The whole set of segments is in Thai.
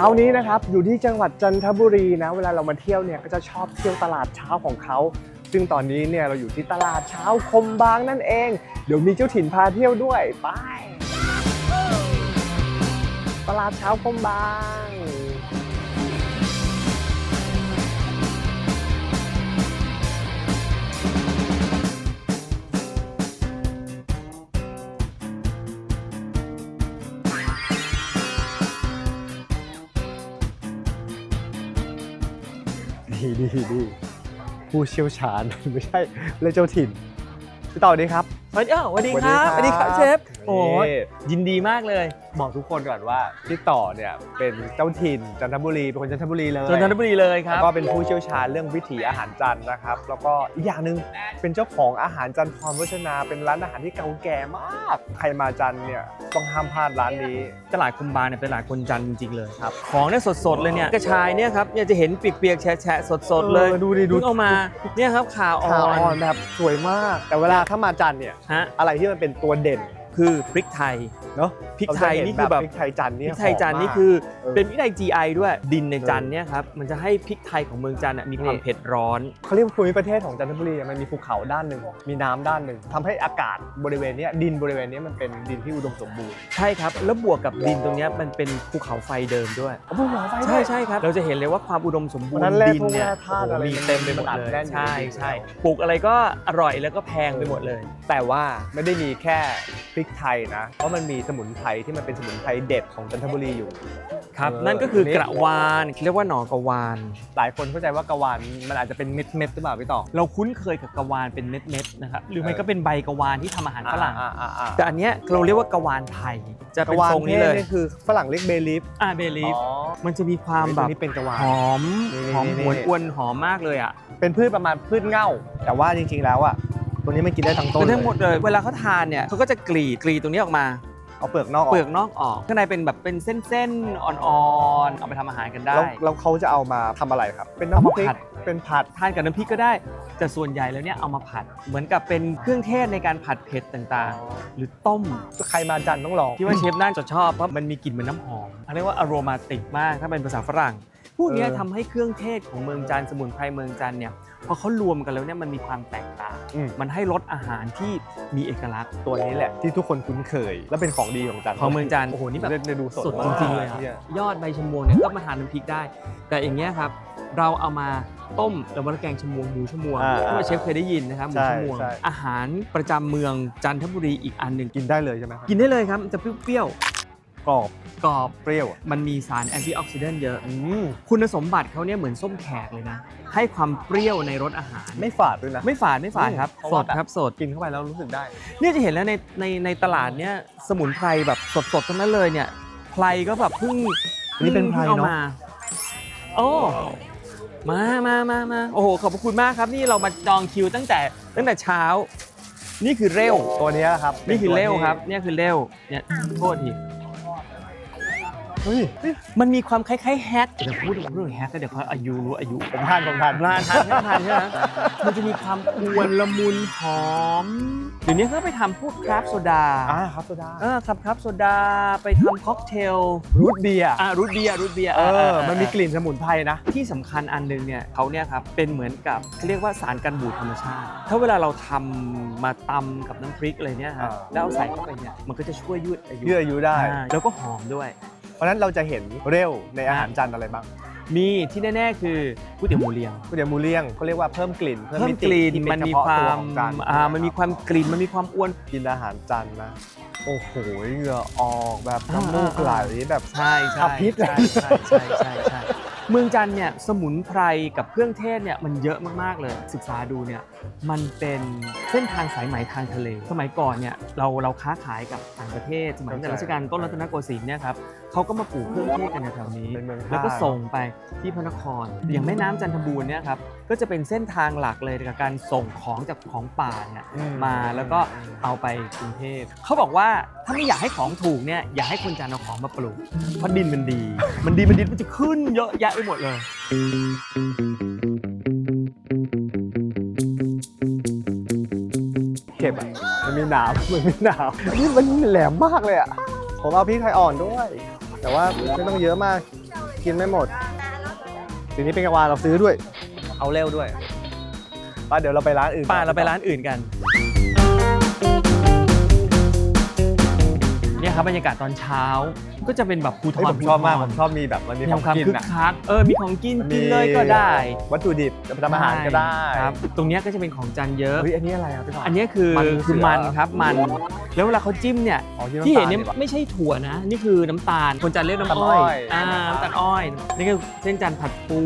ช้านี้นะครับอยู่ที่จังหวัดจันทบุรีนะเวลาเรามาเที่ยวเนี่ยก็จะชอบเที่ยวตลาดเช้าของเขาซึ่งตอนนี้เนี่ยเราอยู่ที่ตลาดเช้าคมบางนั่นเอง เดี๋ยวมีเจ้าถิ่นพาเที่ยวด้วยไปตลาดเช้าคมบาง ดีดีผู้เชี่ยวชาญ ไม่ใช่เลยเจ้าถิ่นพี่ต่อดีครับ วัสดีอ้าวสวัสดีครับสวัสดีครับเชฟโอ้ยนี่ยินดีมากเลยบอกทุกคนก่อนว่าพี่ต่อเนี่ยเป็นเจ้าถิ่นจันทบุรีเป็นคนจันทบุรีเลยจันทบุรีเลยคแล้รับวก็เป็นผู้เชี่ยวชาญเรื่องวิถีอาหารจันทร์นะครับ แล้วก็อีกอย่างหนึ่งเป็นเจ้าของอาหารจันทร์พรวัชนา เป็นร้านอาหารที่เก่าแก่มาก ใครมาจันทร์เนี่ยต้องห้ามพลาดร้านนี้ตลาดคุมบางเนี่ยเป็นตลาดคนจันทร์จริงๆเลยครับของเนี่ยสดๆเลยเนี่ยกระชายเนี่ยครับเนี่ยจะเห็นเปียกๆแฉะๆสดๆเลยเออดูดิดูเพิ่งเอามาเนี่ยครับขาอ่ขาออ่อนนแบบสวยมาก แต่เวลาถ้ามาจันทร์เนี่ยฮะ อะไรที่มันเป็นตัวเด่น คือพริกไทยเนาะพริกไทยนี่คือแบบพริกไทยจันทร์พเนี่ริยกไทยจันทร์นี่หมมากคือเออเป็นพริกไทย GI ด้วยดินในเออจันทร์เนี่ยครับมันจะให้พริกไทยของเมืองจันทร์อะมีความนี่เผ็ดร้อนเขาเรียกว่าภูมิประเทศของจันทบุรีอะมันมีภูเขาด้านหนึ่งมีน้ำด้านหนึ่งทำให้อากาศบริเวณเนี้ยดินบริเวณเนี้ยมันเป็นดินที่อุดมสมบูรณ์ใช่ครับแล้วบวกกับดินตรงเนี้ยมันเป็นภูเขาไฟเดิมด้วยอ๋อภูเขาไฟด้วยใช่ใช่ครับเราจะเห็นเลยว่าความอุดมสมบูรวันนั้ณ์นแร่ดินเนี่ยพวกแร่ธาตุอะไรมีมันเต็มไปหมดมันอัดเลยแน่นอยู่ใช่ในดินใช่แล้วปลูกอะไรก็อร่อยแล้วก็แพงไปหมดเลย แต่ว่าไม่ได้มีแค่พริกไทยนะ เพราะมันมีสมุนไพรที่มันเป็นสมุนไพรเด็ดของจันทบุรีอยู่ ครับ เออนั่นก็คือนี่กระวานเรียกว่าหนอกระวาน หลายคนเข้าใจว่ากะวานมันอาจจะเป็นเม็ดเม็ดๆหรือเปล่าพี่ต่อเราคุ้นเคยกับกระวานเป็นเม็ดๆนะครับหรือไม่ก็เป็นใบกระวานที่ทำอาหารฝรั่ง อ่าอ่าอ่าแต่อันเนี้ยเราเรียกว่ากระวานไทย จะกเป็นระวานทรงเทนี้ศเลยนี่คือฝรั่งเรียกเบลีฟอ่าเบลีฟอ๋อมันจะมีความแบบนี่เป็นกระวาน หอมนี่หอมนี่หวนนี่อวนหอมมากเลยอะ เป็นพืชประมาณพืชเง่า แต่ว่าจริงๆแล้วอะ ตัวนี้มันกินได้ทั้งต้นคือทั้งหมดเลยเลยเวลาเขาทานเนี่ยเขาก็จะกรีดกรีดตรงนี้ออกมาเอาเปลือกนอกออกเปลือกนอกออกข้างในเป็นแบบเป็นเส้นๆอ่อนๆเอาไปทำอาหารกันได้แล้วแล้วเขาจะเอามาทำอะไรครับ เป็นเอามาน้ำพริกผัดเป็นผัดทานกับน้ำพริกก็ได้แต่ส่วนใหญ่แล้วเนี่ยเอามาผัดเหมือนกับเป็นเครื่องเทศในการผัดเผ็ดต่างๆ หรือต้มใครมาจันทร์ต้องลองที่ว่าเชฟน่าจะชอบเพราะมันมีกลิ่นเหมือนน้ำหอมเขาเรียกว่าอโรมาติกมากถ้าเป็นภาษาฝรั่งพวกเนี้ยเออทำให้เครื่องเทศของเมืองจันทร์สมุนไพรเมืองจันทร์เนี่ย พอเขารวมกันแล้วเนี่ยมันมีความแตกต่าง อืม มันให้รสอาหารที่มีเอกลักษณ์ ตัวนี้แหละที่ทุกคนคุ้นเคย และเป็นของดีของจันทร์ของเมืองจันทร์โอ้โหนี่แบบได้ดูสดสดมากจริงๆเลยอะนี่ยอดใบชะมวงเนี่ยก็มาทานน้ำพริกได้ แต่อย่างเงี้ยครับ เราเอามาต้มแล้วมาแกงชะมวงหมูชะมวงอ่าที่ว่าเชฟเคยได้ยินนะครับหมูใช่ชะมวง ใช่ อาหารประจำเมืองจันทบุรีอีกอันหนึ่งกินได้เลยใช่ไหมครับ กินได้เลยครับมันจะเปรี้ยว กรอบๆกรอบเปรี้ยวอะมันมีสารแอนตี้ออกซิเดนต์เยอะ อืมคุณสมบัติเขาเนี่ยเหมือนส้มแขกเลยนะ ให้ความเปรี้ยวในรสอาหาร ไม่ฝาดด้วยนะ ไม่ฝาดไม่ฝาดครับเพราะสว่าดแบบครับสด กินเข้าไปแล้วรู้สึกได้ เนี่ยจะเห็นแล้วในในในตลาดเนี่ยสมุนไพรแบบสดๆทั้งนั้นเลยเนี่ยไพรก็แบบเพิ่งนี่เป็นไพรพิ่งเอาเนอะมาโอ้มามามามาโอ้โหขอบพระคุณมากครับนี่เรามาจองคิวตั้งแต่ตั้งแต่เช้า นี่คือเร็ว ตัวนี้ครับนี่คือเร็วป็นตัวที่ครับเนี่ยคือเร็วเนี่ยโทษที เฮ้ยมันมีความคล้ายๆแฮกเดี๋ยวพูดถึงเรื่องแฮกก็เดี๋ยวเขาอายุรู้อายุผมทานผมทานร้านทานไม่ทานใช่ไหมมันจะมีความอวนละมุนหอมเดี๋ยวนี้เขาไปทำพวกคราฟต์โซดาอ่าครับโซดาเออครับครับโซดาไปทำค็อกเทลรูทเบียร์อ่ารูทเบียร์รูทเบียร์เออมันมีกลิ่นสมุนไพรนะ ที่สำคัญอันหนึงเนี่ยเขาเนี่ยครับเป็นเหมือนกับเขาเรียกว่าสารกันบูดธรรมชาติ ถ้าเวลาเราทำมาตำกับน้ำพริกอะไรเนี่ยครับอ่าแล้วเอาใส่เข้าไปเนี่ยมันก็จะช่วยยืดอายุยืดอายุได้อ่าแล้วก็หอมด้วยเพราะฉะนั้นเราจะเห็นเร็วในอาหารจันทร์อะไรบ้างมีที่แน่ๆคือก๋วยเตี๋ยวหมูเรียงก๋วยเตี๋ยวหมูเลี้ยงเขาเรียกว่าเพิ่มกลิ่นเพิ่มมิกติลิ่นที่เป็มันมีเฉพาะควาตัวมของจันทร์อ่ามันมีความกลิ่นมันมีความอ้วน กินอาหารจันทร์นะโอ้โหเหงื่อออกแบบอ่าน้ำมูกไหลแบบ ใช่ใช่ขับพิษเลยใช่ใช่ใช่ใช่ เมืองจันทร์เนี่ยสมุนไพรกับเครื่องเทศเนี่ยมันเยอะมากๆเลยศึกษาดูเนี่ยมันเป็นเส้นทางสายไหมทางทะเล สมัยก่อนเนี่ยเราเราค้าขายกับต่างประเทศสมัยรัชกาลต้นรัตนโกสินทร์เนี่ยครับเขาก็มาปลูกเครื่องเทศกันแถวๆนี้เป็นเมืองท่าแล้วก็ส่งไปที่พระนครอย่างแม่น้ำจันทบูรณ์เนี่ยครับ ก็จะเป็นเส้นทางหลักเลยกับการส่งของจากของป่าเนี่ยอืมาแล้วก็เอาไปกรุงเทพเขาบอกว่าถ้าไม่อยากให้ของถูกเนี่ยอยากให้คนจันทร์เอาของมาปลูกเพราะดินมันดี มันดีมันดีมันจะขึ้นเยอะแยะไปหมดเลยเก็บอะมันมีหนามมันมีหนามนี่มันแหลมมากเลยอะผมเอาพริกไทยอ่อนด้วย แต่ว่าไม่ต้องเยอะมากกินไม่หมดทีนี้เป็นกวาเราซื้อด้วย เอาเร็วด้วย ป้าเดี๋ยวเราไปร้านอื่นป้าเราไปร้านอื่นกันเนี่ยครับบรรยากาศตอนเช้า ก็จะเป็นแบบภูทเฮ้ยรผมชอบมากภูผทรมชอบมีแบบมันมีมีของความกินคึกอะคักเออมีของกินมันมีกินเลยก็ได้วัตถุดิบจะไปทำอาหารก็ได้ครับตรงเนี้ยก็จะเป็นของจันเยอะ เฮ้ยอันนี้อะไรอะพี่ต่ออัอันเนี้ยคือมันเสือคือ มันครับมัน แล้วเวลาเขาจิ้มเนี่ย อ๋อที่เห็นเนี่ยำตาลไม่ใช่ถั่วนะ นี่คือน้ำตาล คนจันเรียกน้ำอ้อยน้ำตาลอ้อยอ่าน้ำตาลอ้อย นี่คือเส้นจันทร์ผัดปู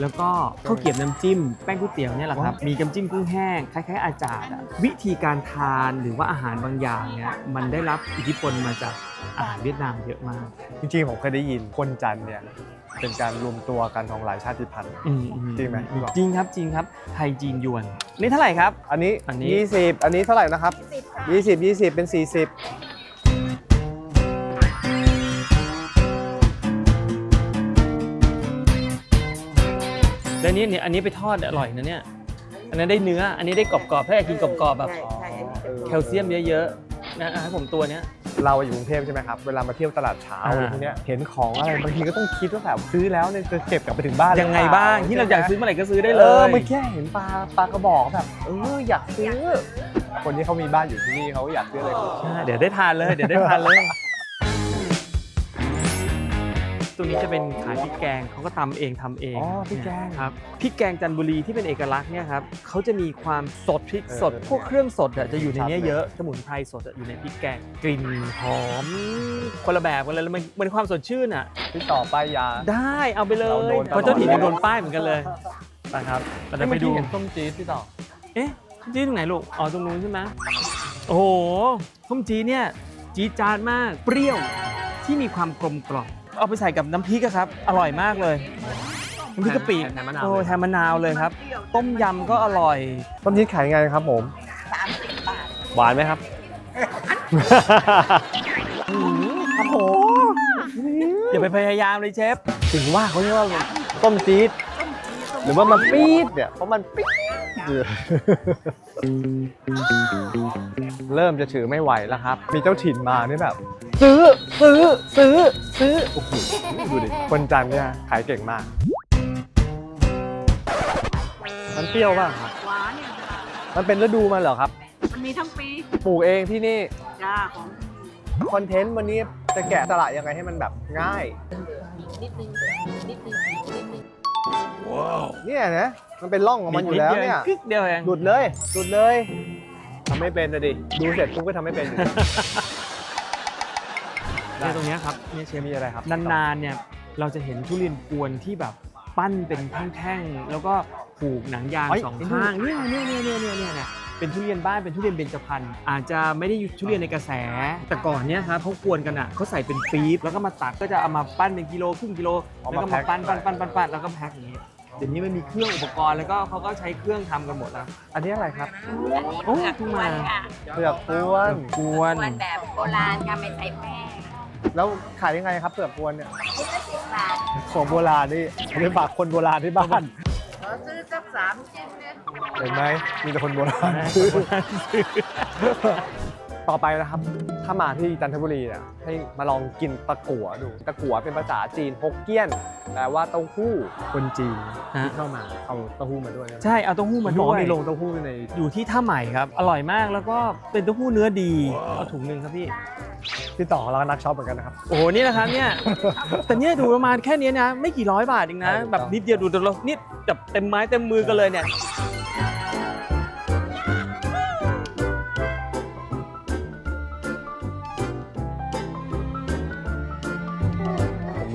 แล้วก็ข้าวเกรี๊ยวน้ำจิ้ม แป้งก๋วยเตี๋ยวเนี่ยแหละครับ มีน้ำจิ้มกุ้งแห้ง คล้าย ๆ อาจารย์อะวิธีการทานหรือว่าอาหารบางอย่างเนี่ยมันได้รับอิทธิพลมาจาก อาหารเวียดนามเยอะมาก จริงๆผมเคยได้ยินคนจันทร์เนี่ยเป็นการรวมตัวกันของหลายชาติพันธุ์อืมอืจริงไหมพี่บอก จริงครับจริงครับไทยจีนยวน นี่เท่าไหร่ครับ อันนี้อันนี้ 20 อันนี้เท่าไหร่นะครับ20 20 เป็น 40 แล้วนี่เนี่ยอันนี้ไปทอดอร่อยนะเนี่ยอันนั้นได้เนื้ออันนี้ได้กรอบๆถ้าอยากกินกรอบๆแบบใช่ใช่อันนี้ออแคลเซียมเยอะๆนะอะให้ผมตัวเนี้ย เราอยู่กรุงเทพใช่ไหมครับ เวลามาเที่ยวตลาดเช้าอ่า อะไรพวกเนี้ยเห็นของอะไรบางทีก็ต้องคิดว่าแบบซื้อแล้วเนี่ยจะเก็บกลับไปถึงบ้านหรือยังไงเปล่บ้างที่เราอยากซื้อเมื่อไหร่ก็ซื้อได้เลเออยเมื่อกี้เห็นปลาปลากระบอกแบบเอออยากซื้อ คนที่เขามีบ้านอยู่ที่นี่เขาอยากซื้ออะไรก็ใช่เดี๋ยวได้ทานเลย เดี๋ยวได้ทานเลย ตรงนี้จะเป็นขายพริกแกงเขาก็ตำเองทำเองอ๋อพี่แกงเนี่ยครับพริกแกงจันทบุรีที่เป็นเอกลักษณ์เนี่ยครับเขาจะมีความสดพริกสด เออพวกเครื่องสดอะจะอยู่ในเนี้ยชัดเลยเยอะสมุนไพรสดอะอยู่ในพริกแกงกลิ่นหอม คนละแบบกันเลยแล้วมันมันความสดชื่นอะที่ต่อป้ายยา ได้เอาไปเลเราโดยนตลอด เพราะเจ้าถิ่นยังโดนป้ายเหมือนกันเลยไปครับเราจะไปดู เมื่อกี้เห็นส้มจี๊ดพี่ต่อ เอ๊ะจี้ตรงไหนลูก อ๋อ ตรงนู้นใช่ไหมโอ้โหส้มจีดเนี่ย จี๊ดจ๊าดมาก เปรี้ยว ที่มีความกลมกล่อม เอาไปใส่กับน้ำพริกอะครับ อร่อยมากเลยน้ำพริกกะปิแทนมะนาว โอ้เลยแทนมะนาวเลยครับ ต้มยำก็อร่อยส้มจี๊ดขายไงครับผมสามสิบบาท หวานไหมครับ โอ้โหอย่าไปพยายามเลยเชฟ ถึงว่าเขาเรียกว่าส้มจี๊ดหรือว่ามันปี๊ดเนี่ยเพราะมันปี๊ดเริ่มจะถือไม่ไหวแล้วครับ มีเจ้าถิ่นมานี่แบบ ซื้อซื้อซื้อซื้อโอ้โหดูดิคนจันทร์เนี่ยขายเก่งมาก มันเปรี้ยวป่ะครับหวานเนี่ยมันเป็นฤดูมันเหรอครับ มันมีทั้งปีปลูกเองที่นี่ จ้าของคอนเทนต์วันนี้จะแกะสลักยังไงให้มันแบบง่าย นิดนึงนิดนึงนิดนึงเนี่ยนะ มันเป็นร่องของมันอยู่แล้วเนี่ย กึกเดียวเอง หลุดเลยหลุดเลยทำไม่เป็นนะดิ ดูเสร็จปุ๊บก็ทำไม่เป็นอยู่ เนี่ยตรงเนี้ยครับเนี่ยเชฟมีอะไรครับนานๆเนี่ยเราจะเห็นทุเรียนกวนที่แบบปั้นเป็นแท่งๆแล้วก็ผูกหนังยางเฮ้ยสองไอ้นี่ข้างเนี่ยเนี่ยเนี่ยเนี่ยเนี่ยเนี่ยเนี่ยเป็นทุเรียนบ้านเป็นทุเรียนเบญจพรรณอาจจะไม่ได้อยู่ทุเรียนในกระแส แต่ก่อนเนี่ยครับเขากวนกันอะเขาใส่เป็นปี๊บแล้วก็มาตัดก็จะเอามาปั้นเป็นกิโลครึ่งกิโลแล้วก็มาปั้นปั้นปั้นปั้นปั้นแล้วก็แพ็คอย่างนี้เดี๋ยวนี้มันมีเครื่องอุปกรณ์แล้วก็เขาก็ใช้เครื่องทำกันหมดแล้วอันนี้อะไรครับโอ้เผือกเพิ่งกวมานค่ะเผือกกวนกวนกวนแบบโบราณค่ะไม่ใส่แป้ง แล้วขายยังไงครับเผือกกวนเนี่ยชิ้นละสิบบาทของโบราณนี่เอาไปฝากคนโบราณที่บ้าน ขอซื้อสักสามชิ้นนะ เห็นไหมมีแต่คนโบราณซื้อ ต่อไปนะครับ ถ้ามาที่จันทบุรีเนี่ยให้มาลองกินตะกั่วดู ตะกั่วเป็นภาษาจีนฮกเกี้ยนแปลว่าเต้าหู้คนจีนฮะ ที่เข้ามาเอาเต้าหู้มาด้วยนะใช่เอาเต้าหู้มาบด้อกวยว่ามีโรงเต้าหู้ในอยู่ที่ท่าใหม่ครับ อร่อยมากแล้วก็เป็นเต้าหู้เนื้อดีเอาถุงหนึ่งครับพี่พี่ต่อเราก็นักช็อปเหมือนกันนะครับ โอ้โหนี่นะครับเนี่ย แต่เนี่ยดูประมาณแค่เนี้ยนะ ไม่กี่ร้อยบาทเองนะ ใช่ถูกต้อง แบบนิดเดียวดูเรานิดแบบเต็มไม้เต็มมือกันเลยเนี่ย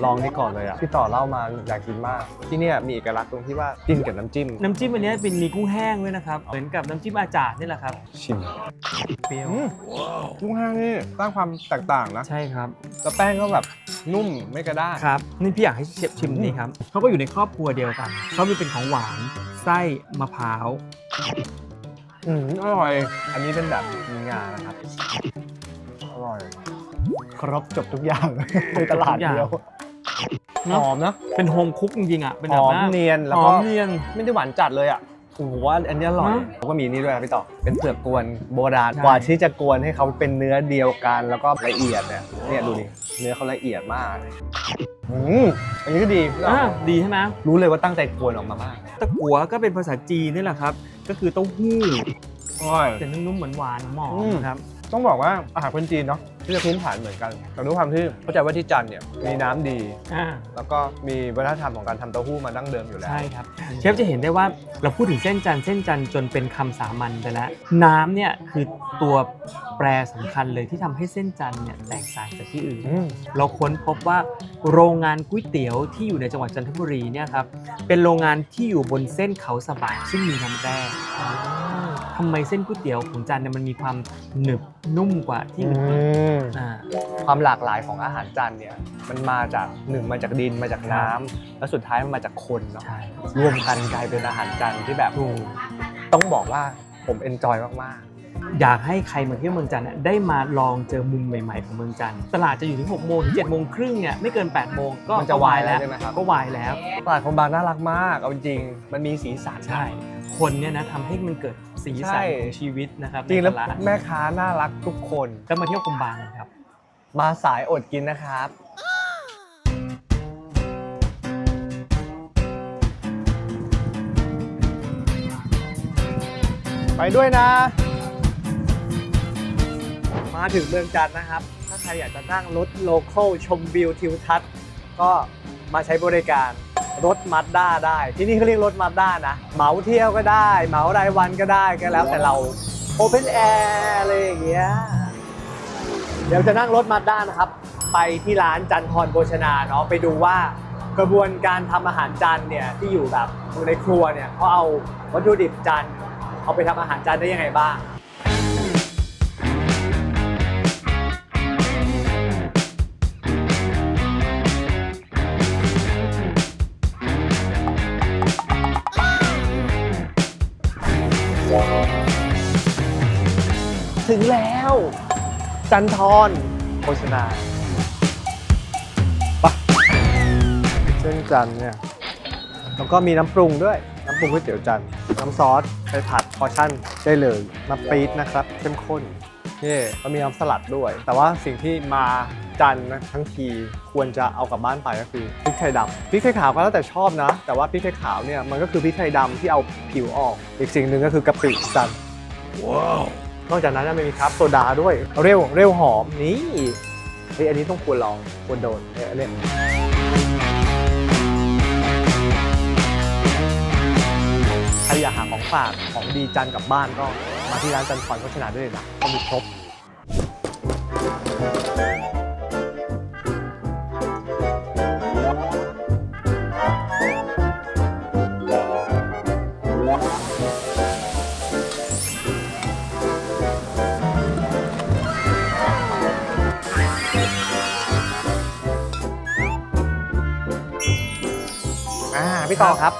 ลองนี่ก่อนเลยอะพี่ต่อเล่ามาอยากกินมาก ที่เนี่ยมีเอกลักษณ์ตรงที่ว่าจิ้มกับน้ำจิ้ม น้ำจิ้มอันเนี้ยเป็นมีกุ้งแห้งด้วยนะครับ เหมือนกับน้ำจิ้มอาจารย์นี่แหละครับ ชิมเปรี้ยว กุ้งแห้งนี่สร้างความแตกต่างนะใช่ครับ แล้วแป้งก็แบบนุ่มไม่กระด้างครับ นี่พี่อยากให้เชฟชิมนี่ครับเขาก็อยู่ในครอบครัวเดียวกันเขามีเป็นของหวานไส้มะพร้าวอืมอร่อย อันนี้เป็นแบบมีงานะครับ อร่อย ครบจบทุกอย่างในตลาดเดียว หอมนะเป็นโฮมคุกจริงๆอะ เป็นหแบบอมว่าเนียนแล้วหก็อมเนียน ไม่ได้หวานจัดเลยอะผมว่าอันนี้อร่อยนะแล้วก็มีนี่ด้วยนะพี่ต่อเป็นเผือกกวนโบราณใช่ กว่าที่จะกวนให้เขาเป็นเนื้อเดียวกันแล้วก็ละเอียดเนี่ยเนี่ยดูดิเนื้อเขาละเอียดมากอืมอันนี้ก็ดีพี่ต่ออ่าดีใช่ไหมรู้เลยว่าตั้งใจกวนออกมามากตะกัวก็เป็นภาษาจีนนี่แหละครับ ก็คือเต้าหู้ อร่อย แต่นุ่มๆเหมือนหวานๆหอมอืมๆนะครับ ต้องบอกว่าอาหารคนจีนเนาะที่จะพื้นฐานเหมือนกันแต่ด้วยความที่เข้าใจว่าที่จันทร์เนี่ยมีน้ำดี อ่าแล้วก็มีวัฒนธรรมของการทำเต้าหู้มาดั้งเดิมอยู่แล้วใช่ครับ เชฟจะเห็นได้ว่าเราพูดถึงเส้นจันทร์เส้นจันทร์จนเป็นคำสามัญไปแล้ว น้ำเนี่ยคือตัวแปรสำคัญเลยที่ทำให้เส้นจันทร์เนี่ยแตกต่างจากที่อื่น อืมเราค้นพบว่าโรงงานก๋วยเตี๋ยวที่อยู่ในจังหวัดจันทบุรีเนี่ยครับเป็นโรงงานที่อยู่บนเส้นเขาสะบายซึ่งมีน้ำแร่ ทำไมเส้นก๋วยเตี๋ยวของจันเนี่ยมันมีความหนึบนุ่มกว่าที่อื่นอ่า ความหลากหลายของอาหารจันทร์เนี่ยมันมาจากหนึ่งมาจากดินมาจากน้ำแล้วสุดท้ายมันมาจากคนเนาะใช่รวมกันกลายเป็นอาหารจันทร์ที่แบบถูกต้องบอกว่าผมเอนจอยมากอยากให้ใครมาเที่ยวเมืองจันทร์เนี่ยได้มาลองเจอมุมใหม่ ๆ ของเมืองจันทร์ตลาดจะอยู่ถึง6โมงถึง7โมงครึ่งเนี่ยไม่เกิน8โมงก็มันจะก็วายแล้วใช่ไหมครับก็วายแล้วๆตลาดคนบางน่ารักมากเอาจริงๆมันมีสีสัน ใช่ คนเนี่ยนะทำให้มันเกิดสีสันใช่ของชีวิตนะครับจริงแล้วในตลาดแม่ค้าน่ารักทุกคน ก็มาเที่ยวคุมบางกันครับ มาสายอดกินนะครับ ไปด้วยนะ มาถึงเมืองจันทร์นะครับ ถ้าใครอยากจะนั่งรถโลคอลชมวิวทิวทัศน์ก็มาใช้บริการ รถมัดด้าได้ ที่นี่เขาเรียกรถมัดด้านะเหมาเที่ยวก็ได้ เหมารายวันก็ได้ก็แล้วแต่เราโอเพนแอร์อะไรอย่างเงี้ยเดี๋ยวจะนั่งรถมาด้านะครับ ไปที่ร้านจันทรโภชนาเนาะไปดูว่ากระบวนการทำอาหารจานเนี่ยที่อยู่แบบอยู่ในครัวเนี่ยเขาเอาวัตถุดิบจานเอาไปทำอาหารจานได้ยังไงบ้าง ถึงแล้ว จันทรโภชนาไปะเส้นจันทร์เนี่ยแล้วก็มีน้ำปรุงด้วย น้ำปรุงก๋วยเตี๋ยวจันทร์น้ำซอสไปผัดพอร์ชั่นได้เลยน้ำปี๊ดนะครับ เข้มข้นนี่ก็มีน้ำสลัดด้วย แต่ว่าสิ่งที่มาจันทร์นะทั้งทีควรจะเอากลับบ้านไปก็คือพริกไทยดำพริกไทยขาวก็แล้วแต่ชอบนะ แต่ว่าพริกไทยขาวเนี่ยมันก็คือพริกไทยดำที่เอาผิวออก อีกสิ่งหนึ่งก็คือกะปิจันทร์ นอกจากนั้นยังมีครับโซดาด้วย เร็วเร็วหอมนี่เฮ้ยอันนี้ต้องควรลองควรโดนเนี่ยอันเนี้ยใครอยากหาของฝากของดีจันกลับบ้านก็มาที่ร้านจันทร์พรโภชนาได้เลยนะเขามีครบ อ่าพี่ต่อครับ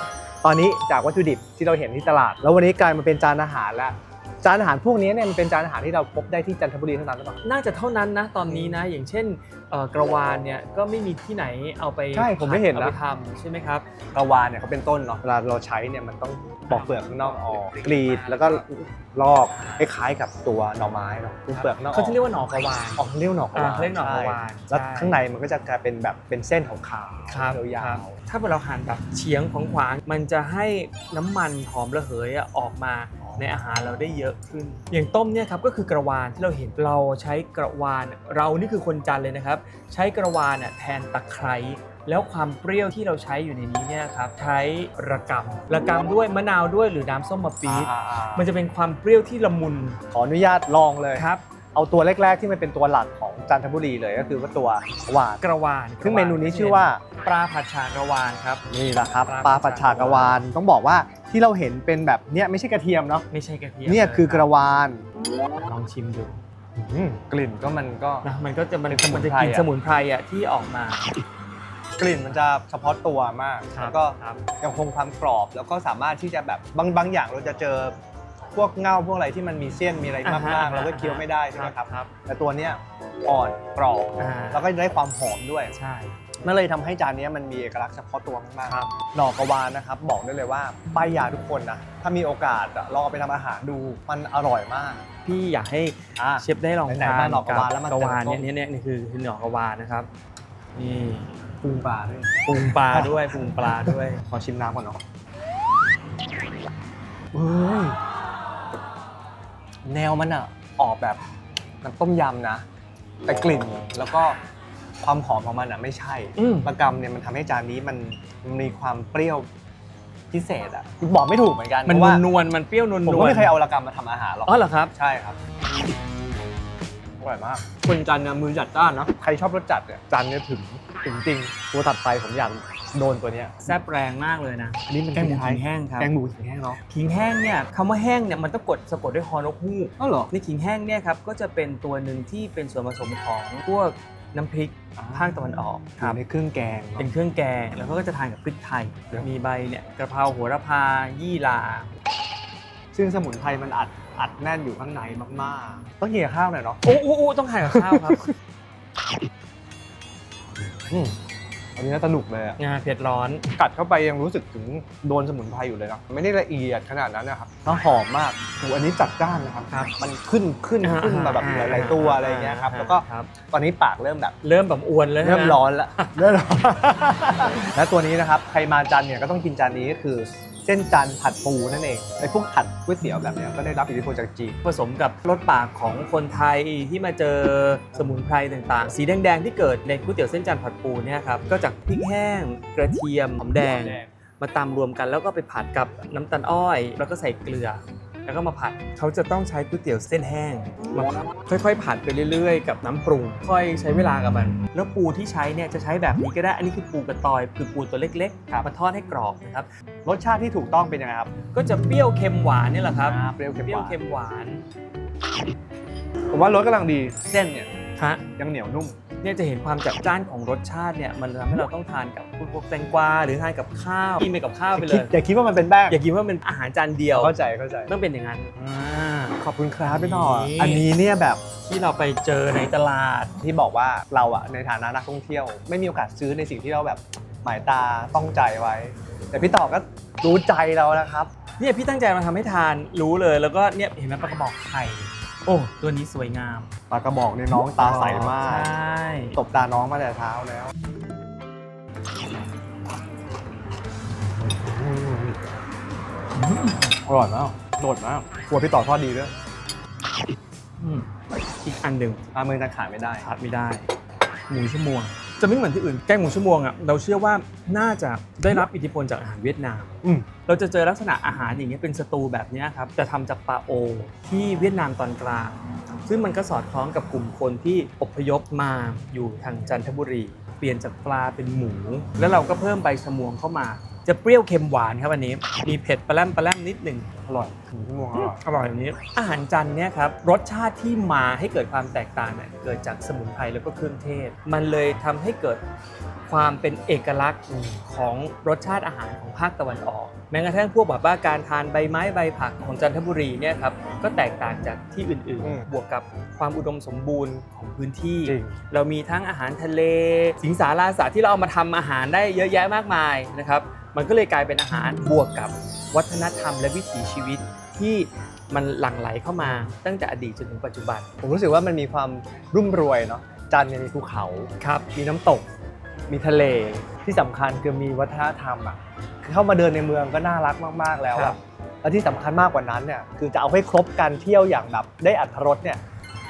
ตอนนี้จากวัตถุดิบที่เราเห็นที่ตลาด แล้ววันนี้กลายมาเป็นจานอาหารแล้ว จานอาหารพวกนี้เนี่ยมันเป็นจานอาหารที่เราพบได้ที่จันทบุรีเท่านั้นหรือเปล่า น่าจะเท่านั้นนะตอนนี้นะ อย่างเช่นเอ่อกระวานเนี่ยก็ไม่มีที่ไหนเอาไปใช่ผมไม่เห็นนะเอาไปทำใช่ไหมครับ กระวานเนี่ยเขาเป็นต้นเนาะเวลาเราใช้เนี่ยมันต้องปอกเปลือกข้างนอกออกกรีดแล้วก็ลอกคล้ายๆกับตัวหน่อไม้เนาะคือเปลือกข้างนอกอเขาอกจะเรียกว่าหน่อกระวานอ๋อเรียกว่าหน่อกระวานอ่าเรียกหน่อกระวานใช่แล้วใช่ข้างในมันก็จะกลายเป็นแบบเป็นเส้นขาวๆครับยาครับ วถ้าเราหั่นแบบเฉียงของขวางๆมันจะให้น้ำมันหอมระเหยอะออกมา ในอาหารเราได้เยอะขึ้น อย่างต้มเนี่ยครับก็คือกระวานที่เราเห็นเราใช้กระวานเรานี่คือคนจันทร์เลยนะครับ ใช้กระวานน่ะแทนตะไคร้แล้วความเปรี้ยวที่เราใช้อยู่ในนี้เนี่ยครับใช้ระกำระกำด้วยมะนาวด้วยหรือน้ำส้มมะๆปี๊ดอ่าๆมันจะเป็นความเปรี้ยวที่ละมุนขออนุญาตลองเลยครับ เอาตัวแรก ๆ ที่มันเป็นตัวหลักของจันทบุรีเลยก็คือว่าตัวหวานกระวานซึ่งเมนูนี้ชื่อว่าปลาผัดฉากระวานครับนี่แหละครับปปลาลาผัผัดดฉาฉากกระระวาวานนต้องบอกว่าที่เราเห็นเป็นแบบเนี้ยไม่ใช่กระเทียมเนาะไม่ใช่กระเทียมเนี่ยคือกระวานลองชิมดูอืมกลิ่นก็มันก็นะมันก็จะมันเป็นสมุมันนจะไพรกลิ่นอะสมุนไพรอะที่ออกมากลิ่นมันจะเฉพาะตัวมากครับแล้วก็ครับยังคงความกรอบแล้วก็สามารถที่จะแบบบางบางอย่างเราจะเจอ พวกเง่าพวกอะไรที่มันมีเส้นมีอะไรมากๆเราก็เคี้ยวไม่ได้ใช่ไหมครับ ครับแต่ตัวเนี้ยอ่อนกรอบอ่า แล้วก็ได้ความหอมด้วย ใช่มันเลยทำให้จานเนี้ยมันมีเอกลักษณ์เฉพาะตัวมากครับ ๆหน่อกระวานนะครับ บอกได้เลยว่าป้ายยาทุกคนนะ ถ้ามีโอกาสอะลองเอาไปทำอาหารดูมันอร่อยมากพี่อยากให้อะ เชฟได้ลองไหนๆทานมาหน่อกระวานแล้วมากระวานเจอต้เนี่ยม เนี่ยเนี่ยนี่คือคือหน่อกระวานนะครับนี่ปรุงปลาด้วยปรุงปลาด้วยปรุงปลาด้วยขอชิมน้ำก่อนเนาะเฮ้ย แนวมันอะออกแบบน้ำต้มยำนะ แต่กลิ่นแล้วก็ความหอมของมันอะไม่ใช่อืมปลากรำเนี่ยมันทำให้จานนี้มันมันมีความเปรี้ยวพิเศษอะบอกไม่ถูกเหมือนกันมันเพราะว่านวลๆมันเปรี้ยวนวลผมก็ไม่เคยเอาปลากรำมาทำอาหารหรอกอ๋อเหรอครับ ใช่ครับอร่อยมาก คนจันทร์เนี่ยมือจัดจ้านเนอะใครชอบรสจัดเนี่ยจันทร์เนี่ยถึงถึงจริงตัวถัดไปผมอยาก โดนตัวเนี้ยแซ่บแรงมากเลยนะอันนี้มันแกงหมูคล้ายขิงแห้งครับแกงหมูขิงแห้งเนาะขิงแห้งเนี่ยคำว่าแห้งเนี่ยมันต้องกดสะกดด้วยฮอนกฮูกอ๋อเหรอในขิงแห้งเนี่ยครับก็จะเป็นตัวหนึ่งที่เป็นส่วนผสมของพวกน้ำพริกภาคตะวันออกอยู่ในเครื่องแกงเนอะเป็นเครื่องแกงแล้วก็จะทานกับพริกไทยเดี๋ยวมีใบเนี่ยกระเพราโหระพายี่ลาซึ่งสมุนไพรมันอัดอัดแน่นอยู่ข้างในมากๆ ต้องเหี่ยข้าวหน่อยเนาะโอ้โอ้โอ้ต้องทานกับข้าวครับ อืมอันนี้น่าสนุกเลยอะงาเผ็ดร้อน กัดเข้าไปยังรู้สึกถึงโดนสมุนไพรอยู่เลยนะไม่ได้ละเอียดขนาดนั้นนะครับแล้วหอมมากโอ้อันนี้จัดจ้านนะครับ ครับมันขึ้นขึ้นขึ้นมาแบบหลายๆตัวอะไรอย่างเงี้ยครับแล้วก็ครับ ตอนนี้ปากเริ่มแบบ เริ่มแบบอวนแล้วเริ่มนะร้อนละเริ่มร้อน และตัวนี้นะครับ ใครมาจันทร์เนี่ยก็ต้องกินจานนี้ก็คือเส้นจันทร์ผัดปูนั่นเองไอ้พวกผัดก๋วยเตี๋ยวแบบเนี้ยก็ได้รับอิทธิพลจากจีน ผสมกับรสปากของคนไทยที่มาเจอสมุนไพรต่างๆ สีแดงๆที่เกิดในก๋วยเตี๋ยวเส้นจันทร์ผัดปูเนี่ยครับก็จากพริกแห้งกระเทียมหอมแดง มาตำรวมกันแล้วก็ไปผัดกับน้ำตาลอ้อย แล้วก็ใส่เกลือ แล้วก็มาผัด เขาจะต้องใช้ก๋วยเตี๋ยวเส้นแห้งมาผัดค่อยๆ ผัดไปเรื่อยๆ กับน้ำปรุง ค่อยใช้เวลากับมัน แล้วปูที่ใช้เนี่ยจะใช้แบบนี้ก็ได้ อันนี้คือปูกระตอย คือปูตัวเล็กๆมาทอดให้กรอบนะครับ รสชาติที่ถูกต้องเป็นยังไงครับ ก็จะเปรี้ยวเค็มหวานนี่แหละครับอ่าเปรี้ยวเค็มเปรี้หยววานเค็มหวาน ผมว่ารสกำลังดี เส้นเนี่ยฮะยังเหนียวนุ่ม เนี่ยจะเห็นความจัดจ้านของรสชาติเนี่ยมันทำให้เราต้องทานกับพวกแตงกวาหรือทานกับข้าวกินไปกับข้าวไปเลคิดย อย่าคิดว่ามันเป็นแป้งอย่าคิดว่าเป็นอาหารจานเดียวเข้าใจเข้าใจต้องเป็นอย่างนั้นขอบคุณครับพี่ต่อนี่ อันนี้เนี่ยแบบที่เราไปเจอในตลาด ที่บอกว่าเราอะในฐานะนักท่องเที่ยว ไม่มีโอกาสซื้อในสิ่งที่เราแบบหมายตาต้องใจไว้ แต่พี่ต่อก็รู้ใจเรานะครับ เนี่ยพี่ตั้งใจมาทำให้ทานรู้เลย แล้วก็เนี่ยเห็นไหมปลากระบอกไข่โอ้ ตัวนี้สวยงาม ปลากระบอกเนี่ยน้องตาใสมาก ใช่ ตบตาน้องมาแต่เช้าแล้วอร่อยมากโดดมากกลัวพี่ต่อทอดดีด้วยอืมอีกอันหนึ่งอามือจะขายไม่ได้ ขาดไม่ได้ หมูชั่วโมง จะไม่เหมือนที่อื่น แกงหมูชั่วโมงอะเราเชื่อว่าน่าจะได้รับอิทธิพลจากอาหารเวียดนาม อืม เราจะเจอลักษณะอาหารอย่างเงี้ยเป็นสตูแบบเนี้ยครับจะทำจากปลาโอที่เวียดนามตอนกลาง ซึ่งมันก็สอดคล้องกับกลุ่มคนที่อพยพมาอยู่ทางจันทบุรี เปลี่ยนจากปลาเป็นหมู แล้วเราก็เพิ่มใบชะมวงเข้ามา จะเปรี้ยวเค็มหวานครับอันนี้ มีเผ็ดปลาแรมปลาแรมนิดหนึ่ง อร่อยหมูชั่วโมงอร่อยอร่อยแบบนี้ อาหารจันทร์เนี่ยครับรสชาติที่มาให้เกิดความแตกต่างเนี่ยเกิดจากสมุนไพรแล้วก็เครื่องเทศ มันเลยทำให้เกิดความเป็นเอกลักษณ์ของรสชาติอาหารของภาคตะวันออก แม้กระทั่งพวกแบบว่าการทานใบไม้ใบผักของจันทบุรีเนี่ยครับก็แตกต่างจากที่อื่นอืมๆ บวกกับความอุดมสมบูรณ์ของพื้นที่ จริง เรามีทั้งอาหารทะเล สิงสาราสัตว์ที่เราเอามาทำอาหารได้เยอะแยะมากมายนะครับ มันก็เลยกลายเป็นอาหารบวกกับวัฒนธรรมและวิถีชีวิตที่มันหลั่งไหลเข้ามาตั้งแต่อดีตจนถึงปัจจุบัน ผมรู้สึกว่ามันมีความรุ่มรวยเนาะจันทร์เนี่ยมีภูเขาครับมีน้ำตก มีทะเลที่สำคัญคือมีวัฒนธรรมอะคือเข้ามาเดินในเมืองก็น่ารักมาก ๆ แล้วครัอะบและที่สำคัญมากกว่านั้นเนี่ยคือจะเอาให้ครบการเที่ยวอย่างแบบได้อัตรสเนี่ย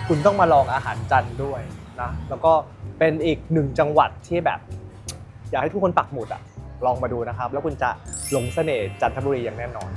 คุณต้องมาลองอาหารจันทร์ด้วยนะแล้วก็เป็นอีกหนึ่งจังหวัดที่แบบ อยากให้ทุกคนปักหมุดอะ ลองมาดูนะครับ แล้วคุณจะหลงเสน่ห์จันทบุรีอย่างแน่นอน